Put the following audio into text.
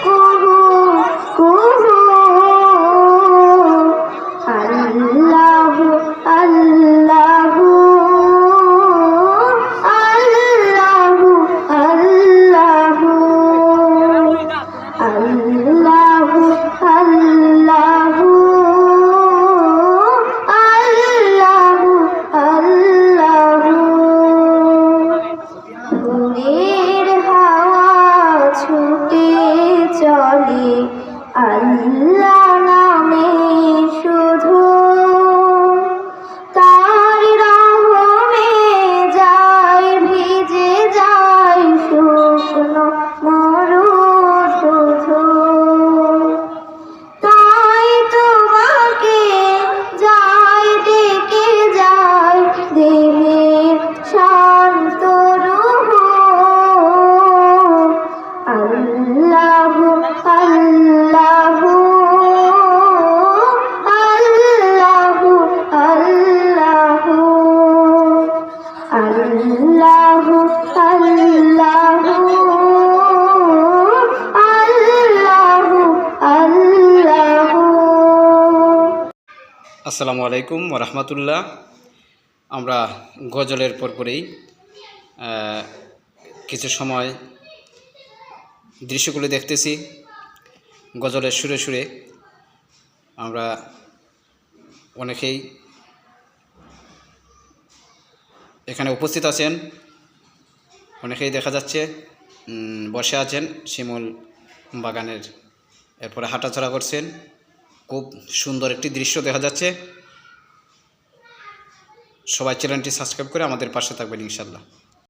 Cool. চলে আল্লাহ নামে শুধু। তার রহমে যায়, ভিজে যায় শুকনো মরু শুধু। তাই তোমাকে যায়, ডেকে যায় দেহের শান্ত আসসালামু আলাইকুম রহমতুল্লাহ। আমরা গজলের পরপরেই কিছু সময় দৃশ্যগুলি দেখতেছি, গজলের সুরে সুরে। আমরা অনেকেই এখানে উপস্থিত আছেন, অনেকেই দেখা যাচ্ছে বসে আছেন, শিমুল বাগানের এরপরে হাঁটাচলা করছেন। খুব সুন্দর একটি দৃশ্য দেখা যাচ্ছে। সবাই চ্যানেলটি সাবস্ক্রাইব করে আমাদের পাশে থাকবেন ইনশাল্লাহ